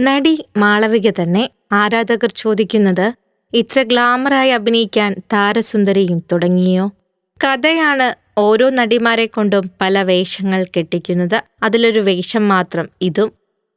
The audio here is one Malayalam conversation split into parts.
നടി മാളവിക തന്നെ ആരാധകർ ചോദിക്കുന്നത് ഇത്ര ഗ്ലാമറായി അഭിനയിക്കാൻ താരസുന്ദരിയും തുടങ്ങിയോ? കഥയാണ് ഓരോ നടിമാരെ കൊണ്ടും പല വേഷങ്ങൾ കെട്ടിക്കുന്നത്. അതിലൊരു വേഷം മാത്രം ഇതും.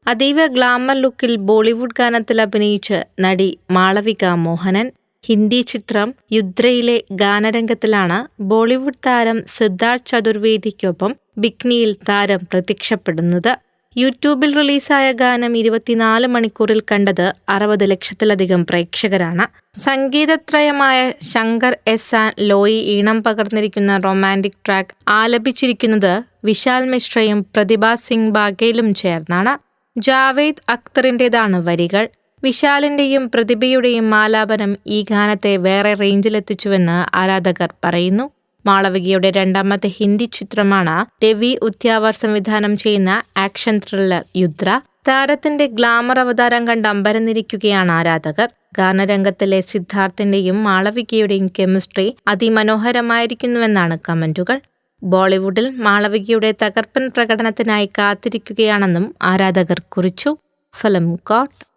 അതീവ ഗ്ലാമർ ലുക്കിൽ ബോളിവുഡ് ഗാനത്തിൽ അഭിനയിച്ച് നടി മാളവിക മോഹനൻ ഹിന്ദി ചിത്രം യുദ്രയിലെ ഗാനരംഗത്തിലാണ് ബോളിവുഡ് താരം സിദ്ധാർത്ഥ് ചതുർവേദിക്കൊപ്പം ബിക്നിയിൽ താരം പ്രത്യക്ഷപ്പെടുന്നത്. യൂട്യൂബിൽ റിലീസായ ഗാനം ഇരുപത്തിനാല് മണിക്കൂറിൽ കണ്ടത് അറുപത് ലക്ഷത്തിലധികം പ്രേക്ഷകരാണ്. സംഗീതത്രയമായ ശങ്കർ എസ് ആൻ ലോയി ഈണം പകർന്നിരിക്കുന്ന റൊമാന്റിക് ട്രാക്ക് ആലപിച്ചിരിക്കുന്നത് വിശാൽ മിശ്രയും പ്രതിഭ സിംഗ് ബാഗേലും ചേർന്നാണ്. ജാവേദ് അക്തറിന്റെതാണ് വരികൾ. വിശാലിന്റെയും പ്രതിഭയുടെയും മാലാപനം ഈ ഗാനത്തെ വേറെ റേഞ്ചിലെത്തിച്ചുവെന്ന് ആരാധകർ പറയുന്നു. മാളവികയുടെ രണ്ടാമത്തെ ഹിന്ദി ചിത്രമാണ് രവി ഉദ്യാവർ സംവിധാനം ചെയ്യുന്ന ആക്ഷൻ ത്രില്ലർ യുദ്ര താരത്തിന്റെ ഗ്ലാമർ അവതാരം കണ്ട് അമ്പരന്നിരിക്കുകയാണ് ആരാധകർ. ഗാനരംഗത്തിലെ സിദ്ധാർത്ഥിന്റെയും മാളവികയുടെയും കെമിസ്ട്രി അതിമനോഹരമായിരിക്കുന്നുവെന്നാണ് കമന്റുകൾ. ബോളിവുഡിൽ മാളവികയുടെ തകർപ്പൻ പ്രകടനത്തിനായി കാത്തിരിക്കുകയാണെന്നും ആരാധകർ കുറിച്ചു. ഫലം കോട്ട്.